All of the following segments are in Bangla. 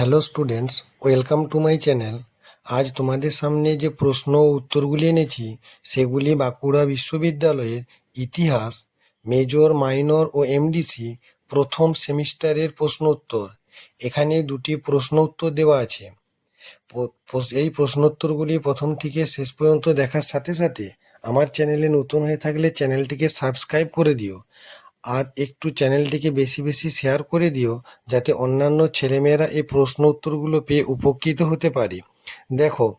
Hello students, welcome to my channel. আজ তোমাদের সামনে যে প্রশ্ন ও উত্তরগুলি এনেছি, সেগুলি বাঁকুড়া বিশ্ববিদ্যালয়ের ইতিহাস, মেজর, মাইনর ও এমডিসি প্রথম সেমিস্টারের প্রশ্ন উত্তর। এখানে দুটি প্রশ্ন উত্তর দেওয়া আছে। এই প্রশ্নোত্তরগুলি প্রথম থেকে শেষ পর্যন্ত দেখার সাথে সাথে আমার চ্যানেলে নতুন হয়ে থাকলে চ্যানেলটিকে সাবস্ক্রাইব করে দিও। আর একটু চ্যানেলটিকে বেশি বেশি শেয়ার করে দিও, যাতে অন্যান্য ছেলেমেয়েরা এই প্রশ্ন উত্তরগুলো পেয়ে উপকৃত হতে পারে। দেখো,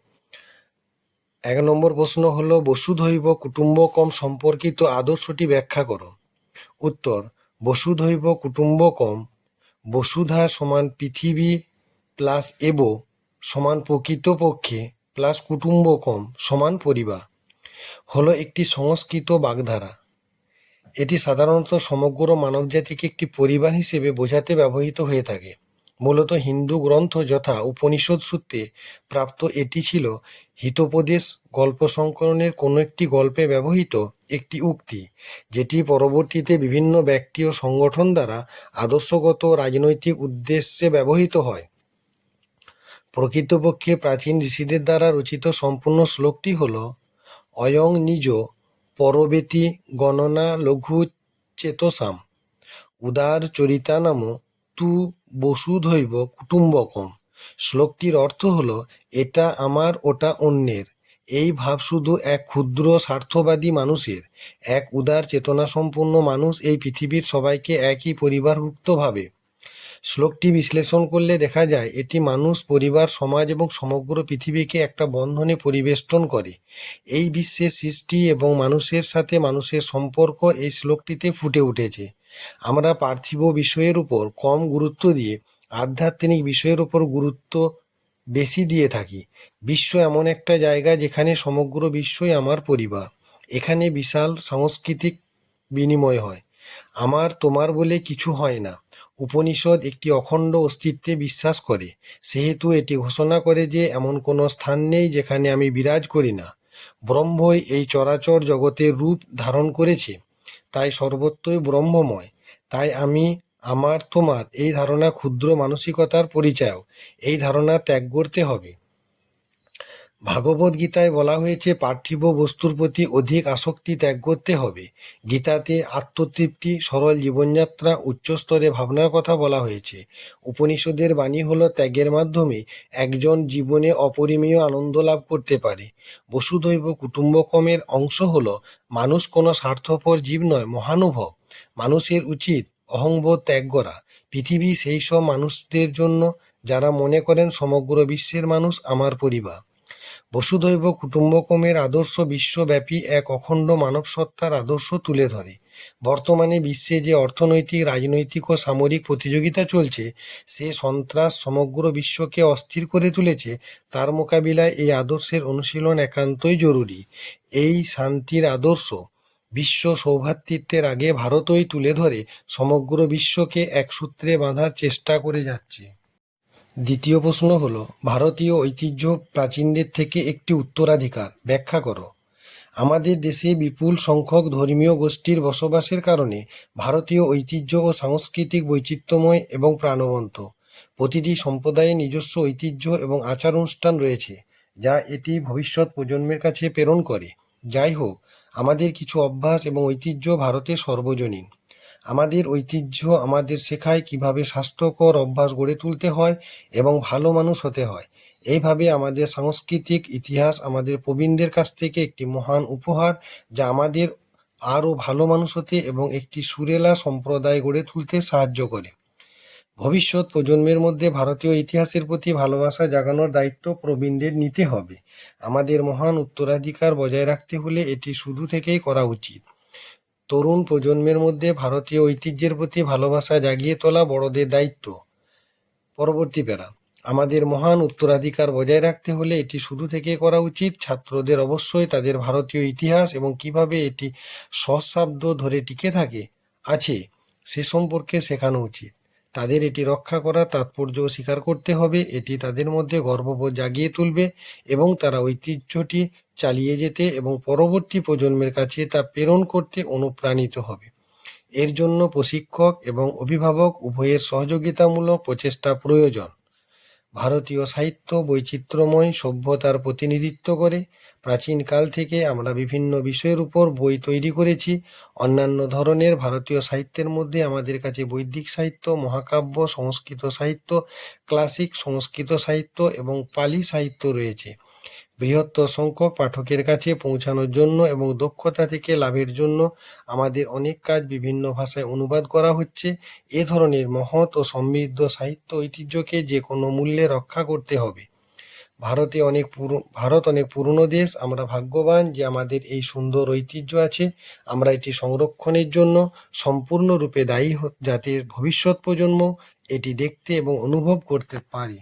এক নম্বর প্রশ্ন হলো, বসুধৈব কুটুম্বকম সম্পর্কিত আদর্শটি ব্যাখ্যা করো। উত্তর, বসুধৈব কুটুম্বকম বসুধা সমান পৃথিবী প্লাস এব সমান প্রকৃতপক্ষে প্লাস কুটুম্বকম সমান পরিবার। হলো একটি সংস্কৃত বাগধারা। এটি সাধারণত সমগ্র মানবজাতিকে একটি পরিবার হিসেবে বোঝাতে ব্যবহৃত হয়ে থাকে। মূলত হিন্দু গ্রন্থ যথা উপনিষদ সূত্রে প্রাপ্ত এটি ছিল হিতোপদেশ গল্প সংকলনের কোনো একটি গল্পে ব্যবহৃত একটি উক্তি, যেটি পরবর্তীতে বিভিন্ন ব্যক্তি ও সংগঠন দ্বারা আদর্শগত রাজনৈতিক উদ্দেশ্যে ব্যবহৃত হয়। প্রকৃতপক্ষে প্রাচীন ঋষিদের দ্বারা রচিত সম্পূর্ণ শ্লোকটি হল, অয়ং নিজ পরবেতি গণনা লঘু চেতসাম। উদার চরিতানাম তু বসুধৈব কুটুম্বকম। শ্লোকটির অর্থ হলো, এটা আমার, ওটা অন্যের। এই ভাব শুধু এক ক্ষুদ্র স্বার্থবাদী মানুষের। এক উদার চেতনাসম্পন্ন মানুষ এই পৃথিবীর সবাইকে একই পরিবারভুক্ত ভাবে। শ্লোকটি বিশ্লেষণ করলে দেখা যায়, এটি মানুষ, পরিবার, সমাজ এবং সমগ্র পৃথিবীকে একটা বন্ধনে পরিবেষ্টন করে। এই বিশ্বের সৃষ্টি এবং মানুষের সাথে মানুষের সম্পর্ক এই শ্লোকটিতে ফুটে উঠেছে। আমরা পার্থিব বিষয়ের উপর কম গুরুত্ব দিয়ে, আধ্যাত্মিক বিষয়ের উপর গুরুত্ব বেশি দিয়ে থাকি। বিশ্ব এমন একটা জায়গা যেখানে সমগ্র বিশ্বই আমার পরিবার। এখানে বিশাল সাংস্কৃতিক বিনিময় হয়। আমার, তোমার বলে কিছু হয় না। উপনিষদ একটি অখণ্ড অস্তিত্বে বিশ্বাস করে, সেহেতু এটি ঘোষণা করে যে এমন কোনো স্থান নেই যেখানে আমি বিরাজ করি না। ব্রহ্মই এই চরাচর জগতের রূপ ধারণ করেছে, তাই সর্বত্রই ব্রহ্মময়। তাই আমি, আমার, তোমার এই ধারণা ক্ষুদ্র মানসিকতার পরিচয় এই ধারণা ত্যাগ করতে হবে। ভাগবত গীতায় বলা হয়েছে, পার্থিব বস্তুর প্রতি অধিক আসক্তি ত্যাগ করতে হবে। গীতাতে আত্মতৃপ্তি, সরল জীবনযাত্রা উচ্চস্তরে ভাবনার কথা বলা হয়েছে। উপনিষদের বাণী হল ত্যাগের মাধ্যমে একজন জীবনে অপরিমেয় আনন্দ লাভ করতে পারে। বসুধৈব কুটুম্বকমের অংশ হল, মানুষ কোনো স্বার্থপর জীব নয়, মহানুভব। মানুষের উচিত অহংবোধ ত্যাগ করা। পৃথিবী সেই সব মানুষদের জন্য, যারা মনে করেন সমগ্র বিশ্বের মানুষ আমার পরিবার। বসুধৈব কুটুম্বকমের আদর্শ বিশ্বব্যাপী এক অখণ্ড মানব সত্তার আদর্শ তুলে ধরে। বর্তমানে বিশ্বে যে অর্থনৈতিক, রাজনৈতিক ও সামরিক প্রতিযোগিতা চলছে, সে সন্ত্রাস সমগ্র বিশ্বকে অস্থির করে তুলেছে, তার মোকাবিলায় এই আদর্শের অনুশীলন একান্তই জরুরি। এই শান্তির আদর্শ বিশ্ব সৌভ্রাতৃত্বের আগে ভারতই তুলে ধরে, সমগ্র বিশ্বকে এক সূত্রে বাঁধার চেষ্টা করে যাচ্ছে। দ্বিতীয় প্রশ্ন হল, ভারতীয় ঐতিহ্য প্রাচীনদের থেকে একটি উত্তরাধিকার। ব্যাখ্যা করো। আমাদের দেশে বিপুল সংখ্যক ধর্মীয় গোষ্ঠীর বসবাসের কারণে ভারতীয় ঐতিহ্য ও সাংস্কৃতিক বৈচিত্র্যময় এবং প্রাণবন্ত। প্রতিটি সম্প্রদায়ের নিজস্ব ঐতিহ্য এবং আচার অনুষ্ঠান রয়েছে, যা এটি ভবিষ্যৎ প্রজন্মের কাছে প্রেরণ করে। যাই হোক, আমাদের কিছু অভ্যাস এবং ঐতিহ্য ভারতে সর্বজনীন। আমাদের ঐতিহ্য, আমাদের শেখায় কীভাবে স্বাস্থ্যকর অভ্যাস গড়ে তুলতে হয় এবং ভালো মানুষ হতে হয়। এইভাবে আমাদের সাংস্কৃতিক ইতিহাস আমাদের প্রবীণদের কাছ থেকে একটি মহান উপহার যা আমাদের আরও ভালো মানুষ হতে এবং একটি সুরেলা সম্প্রদায় গড়ে তুলতে সাহায্য করে। ভবিষ্যৎ প্রজন্মের মধ্যে ভারতীয় ইতিহাসের প্রতি ভালোবাসা জাগানোর দায়িত্ব প্রবীণদের নিতে হবে। আমাদের মহান উত্তরাধিকার বজায় রাখতে হলে এটি শুরু থেকেই করা উচিত। তরুণ প্রজন্মের মধ্যে ভারতীয় ঐতিহ্যের প্রতি ভালোবাসা জাগিয়ে তোলা বড়দের দায়িত্ব। পরবর্তী প্যারা। আমাদের মহান উত্তরাধিকার বজায় রাখতে হলে এটি শুরু থেকে করা উচিত। ছাত্রদের অবশ্যই তাদের ভারতীয় ইতিহাস এবং কীভাবে এটি সহস্রাব্দ ধরে টিকে থাকে, আছে, সে সম্পর্কে শেখানো উচিত। তাদের এটি রক্ষা করার তাৎপর্য স্বীকার করতে হবে। এটি তাদের মধ্যে গর্ববোধ জাগিয়ে তুলবে এবং তারা ঐতিহ্যটি চালিয়ে যেতে এবং পরবর্তী প্রজন্মের কাছে তা প্রেরণ করতে অনুপ্রাণিত হবে। এর জন্য প্রশিক্ষক এবং অভিভাবক উভয়ের সহযোগিতামূলক প্রচেষ্টা প্রয়োজন। ভারতীয় সাহিত্য বৈচিত্র্যময় সভ্যতার প্রতিনিধিত্ব করে প্রাচীনকাল থেকে আমরা বিভিন্ন বিষয়ের উপর বই তৈরি করেছি। অন্যান্য ধরনের ভারতীয় সাহিত্যের মধ্যে আমাদের কাছে বৈদিক সাহিত্য, মহাকাব্য, সংস্কৃত সাহিত্য, ক্লাসিক সংস্কৃত সাহিত্য এবং পালি সাহিত্য রয়েছে। বৃহত্তর সংখ্যক পাঠকের কাছে পৌঁছানোর জন্য এবং দক্ষতা থেকে লাভের জন্য আমাদের অনেক কাজ বিভিন্ন ভাষায় অনুবাদ করা হচ্ছে। এ ধরনের মহৎ ও সমৃদ্ধ সাহিত্য ঐতিহ্যকে যে কোনো মূল্যে রক্ষা করতে হবে। ভারতে অনেক পুরো, ভারত অনেক পুরনো দেশ। আমরা ভাগ্যবান যে আমাদের এই সুন্দর ঐতিহ্য আছে। আমরা এটি সংরক্ষণের জন্য সম্পূর্ণরূপে দায়ী যাতে ভবিষ্যৎ প্রজন্ম এটি দেখতে এবং অনুভব করতে পারে।